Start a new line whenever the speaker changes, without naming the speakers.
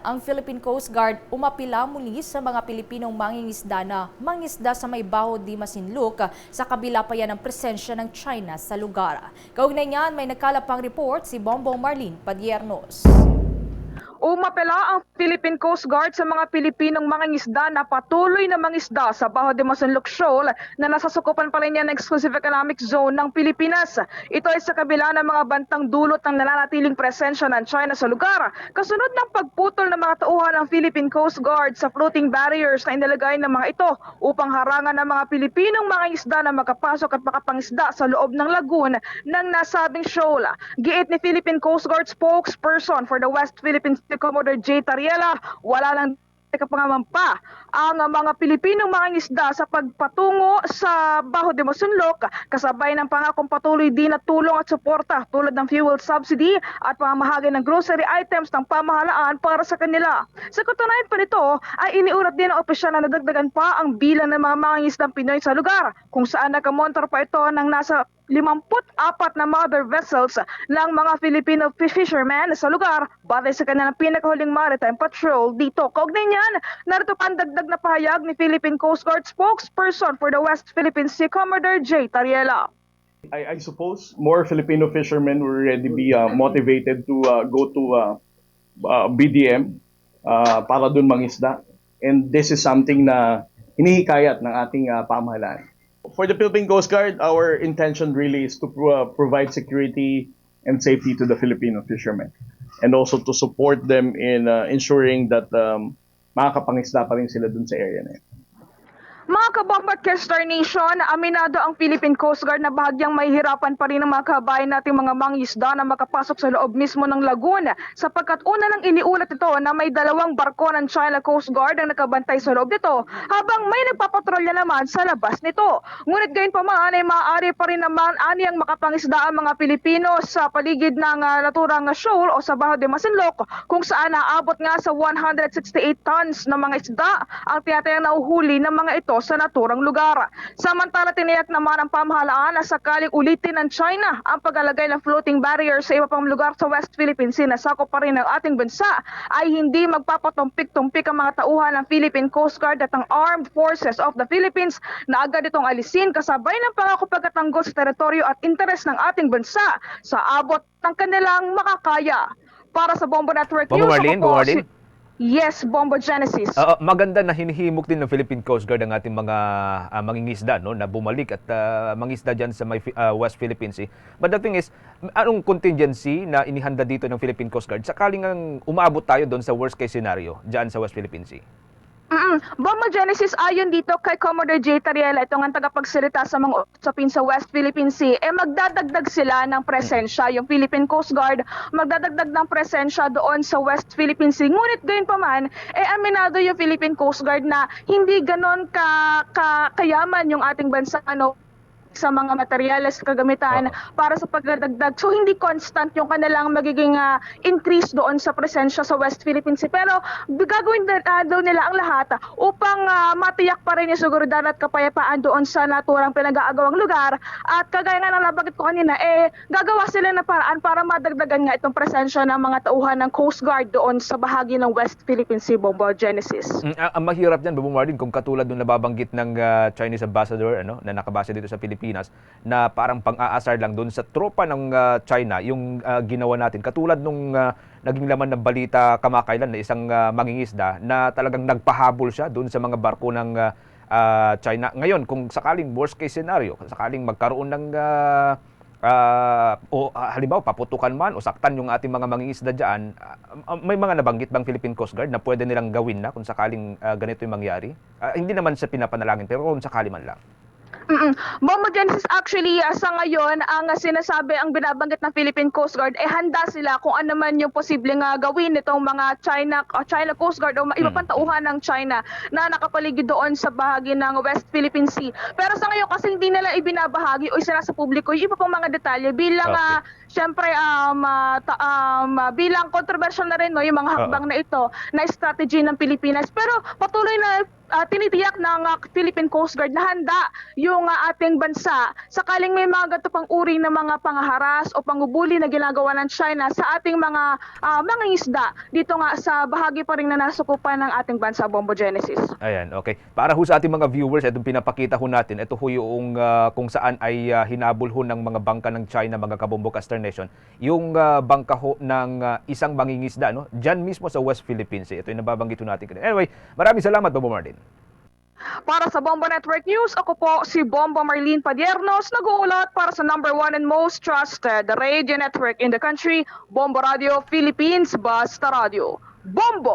Ang Philippine Coast Guard umapila muli sa mga Pilipinong mangingisda na mangisda sa may Baho di Masinloc sa kabila pa yan ng presensya ng China sa lugar. Kaugnay niyan, may nagkalapang report si Bongbong Marlene Padiernos.
Umapela ang Philippine Coast Guard sa mga Pilipinong mangingisda na patuloy na mangisda sa Baho de Masinloc Shoal na nasasukupan pa rin yan ng Exclusive Economic Zone ng Pilipinas. Ito ay sa kabila ng mga bantang dulot ng nananatiling presensya ng China sa lugar. Kasunod ng pagputol ng mga tauhan ng Philippine Coast Guard sa floating barriers na inilagay ng mga ito upang harangan ng mga Pilipinong mangingisda na makapasok at makapangisda sa loob ng lagoon ng nasabing shoal. Giit ni Philippine Coast Guard spokesperson for the West Philippine Sea Commodore J. Tariela, wala lang kapangamampa ang mga Pilipinong mangingisda sa pagpatungo sa Baho de Masinloc kasabay ng pangakong patuloy din na tulong at suporta tulad ng fuel subsidy at pamamahagi ng grocery items ng pamahalaan para sa kanila. Sa katunayan pa nito ay iniulat din ng opisyal na nadagdagan pa ang bilang ng mga mangingisdang Pinoy sa lugar kung saan nakamontor pa ito ng nasa 54 na mother vessels ng mga Filipino fishermen sa lugar batay sa kanilang pinakahuling maritime patrol dito. Kaugnay niyan, narito pa ang dagdag na pahayag ni Philippine Coast Guard spokesperson for the West Philippine Sea Commodore J. Tariela.
I, I suppose more Filipino fishermen will already be uh, motivated to uh, go to uh, uh, BDM uh, para dun mangisda. And this is something na hinihikayat ng ating uh, pamahalaan. For the Philippine Coast Guard, our intention really is to pro- uh, provide security and safety to the Filipino fishermen. And also to support them in uh, ensuring that um, makakapangisda pa rin sila dun sa area na yun.
Mga kabomba Star Nation, aminado ang Philippine Coast Guard na bahagyang mahihirapan pa rin ang mga kabayan nating mga mangisda na makapasok sa loob mismo ng lagoon sapagkat una nang iniulat ito na may dalawang barko ng China Coast Guard ang nakabantay sa loob nito habang may nagpapatrolya naman sa labas nito. Ngunit gayon pa man ay maaari pa rin naman aniyang makapangisda ang mga Pilipino sa paligid ng ah, naturang shoal o sa Baho de Masinloc kung saan naabot nga sa 168 tons ng mga isda ang tinatayang nauhuli ng mga ito sa naturang lugar. Samantala tiniyak naman ang pamahalaan na sakaling ulitin ng China ang paglalagay ng floating barrier sa iba pang lugar sa West Philippine Sea na sakop pa rin ng ating bansa ay hindi magpapatumpik-tumpik ang mga tauhan ng Philippine Coast Guard at ang Armed Forces of the Philippines na agad itong alisin kasabay ng pangako pagkatanggol sa teritoryo at interes ng ating bansa sa abot ng kanilang makakaya. Para sa Bombo Network News,
Marlene,
ako po
Bombo Marlene.
si- Yes, Bombo Genesis.
Oo, maganda na hinihimok din ng Philippine Coast Guard ang ating mga ah, mangingisda no na bumalik at ah, mangisda diyan sa may, ah, West Philippine Sea. But the thing is, anong contingency na inihanda dito ng Philippine Coast Guard sakaling ang umabot tayo doon sa worst case scenario diyan sa West Philippine Sea?
Mm-mm. Bomba Genesis ayon dito kay Commodore J. Tariela, ito ang tagapagsalita sa mga usapin sa West Philippine Sea, eh magdadagdag sila ng presensya. Yung Philippine Coast Guard, magdadagdag ng presensya doon sa West Philippine Sea. Ngunit gayon pa man, eh aminado yung Philippine Coast Guard na hindi ganon ka, ka kayaman yung ating bansa ano sa mga materyales kagamitan
Oo.
para sa pagdadagdag. So hindi constant yung kanilang magiging ah, increase doon sa presensya sa West Philippine Sea. Pero gagawin na, ah, daw nila ang lahat ah, upang ah, matiyak pa rin yung seguridad at kapayapaan doon sa naturang pinag-aagawang lugar. At kagaya nga ng nabanggit ko kanina, eh, gagawa sila ng paraan para madagdagan nga itong presensya ng mga tauhan ng Coast Guard doon sa bahagi ng West Philippine Sea, Bombo Genesis.
Mm, ang, ang mahirap diyan, Babu Marlin, kung katulad nung nababanggit ng ah, Chinese ambassador ano na nakabase dito sa Pilipinas na parang pang-aasar lang doon sa tropa ng ah, China yung ah, ginawa natin. Katulad nung ah, naging laman ng balita kamakailan na isang ah, mangingisda na talagang nagpahabol siya doon sa mga barko ng ah, China. Ngayon, kung sakaling worst case scenario, sakaling magkaroon ng ah, ah, o ah, halimbawa paputukan man o saktan yung ating mga mangingisda diyan, ah, may mga nabanggit bang Philippine Coast Guard na pwede nilang gawin na kung sakaling ah, ganito yung mangyari? Ah, hindi naman sa pinapanalangin pero kung sakali man lang.
Mm-mm. Bombo Genesis actually ah, sa ngayon ang ah, sinasabi ang binabanggit ng Philippine Coast Guard eh handa sila kung ano man yung posibleng ah, gawin nitong mga China ah, China Coast Guard o iba
Mm.
pang tauhan ng China na nakapaligid doon sa bahagi ng West Philippine Sea. Pero sa ngayon kasi hindi nila ibinabahagi o isara sa publiko yung iba pang mga detalye bilang
Okay.
ah, syempre um, ah, ta- um, ah, bilang controversial na rin no yung mga hakbang na ito na strategy ng Pilipinas. Pero patuloy na ah, tinitiyak ng ah, Philippine Coast Guard na handa yung ah, ating bansa sakaling may mga ganito pang uri ng mga pangaharas o pangubuli na ginagawa ng China sa ating mga ah, mga isda dito nga sa bahagi pa rin na nasukupan ng ating bansa, Bombo Genesis.
Ayan, okay. Para ho sa ating mga viewers, itong pinapakita ho natin, ito ho yung ah, kung saan ay ah, hinabol ho ng mga bangka ng China, mga kabombok Caster Nation, yung ah, bangka ho ng ah, isang mangingisda, no? Diyan mismo sa West Philippines. eh. Ito yung nababanggit ho natin. Anyway, maraming salamat, Bobo Martin.
Para sa Bombo Network News, ako po si Bombo Marlene Padiernos, nag-uulat para sa number one and most trusted radio network in the country, Bombo Radio Philippines, Basta Radio. Bombo!